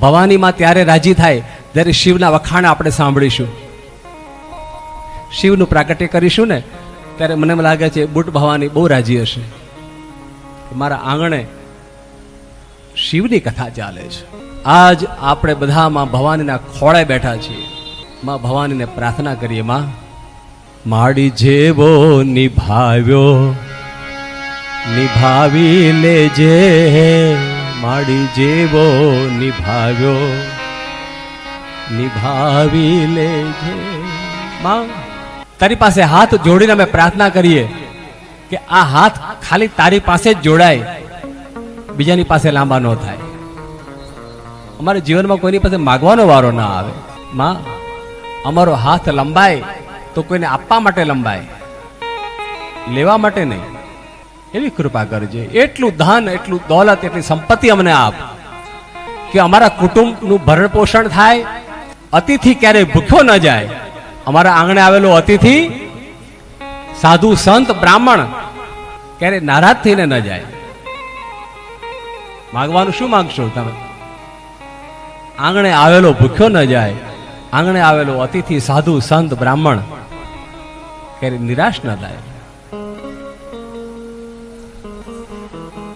ભવાનીમાં ત્યારે રાજી થાય, ત્યારે શિવના વખાણ આપણે સાંભળીશું. શિવનું પ્રાગટ્ય કરીશું ને, ત્યારે મને લાગે છે, બુટ ભવાની બહુ રાજી હશે. મારા આંગણે શિવની કથા ચાલે છે. આજ આપણે બધામાં ભવાનીના ખોળે બેઠા છીએ. માં ભવાનીને પ્રાર્થના કરીએ, માં, માડી જેવો નિભાવ્યો, નિભાવી લેજે. માડી જેવો નિભાવ્યો. નિભાવી લેજે. માં, તારી પાસે હાથ જોડીને અમે પ્રાર્થના કરીએ કે આ હાથ ખાલી તારી પાસે જ જોડાય. બીજાની પાસે લાંબા ન થાય. અમારે જીવનમાં કોઈની પાસે માગવાનો વારો ના આવે. માં, અમારો હાથ લંબાય તો કોઈને આપવા માટે લંબાય. લેવા માટે નહીં. એવી કૃપા કરજે. એટલું ધન, એટલું દોલત, એટલી સંપત્તિ અમને આપ કે અમારા કુટુંબનું ભરણ પોષણ થાય. અતિથિ ક્યારેય ભૂખ્યો ન જાય. અમારા આંગણે આવેલો અતિથિ સાધુ સંત બ્રાહ્મણ ક્યારે નારાજ થઈને ન જાય. માગવાનું શું માગશો તમે? આંગણે આવેલો ભૂખ્યો ન જાય. આંગણે આવેલો અતિથિ સાધુ સંત બ્રાહ્મણ ક્યારે નિરાશ ન થાય. Thank you.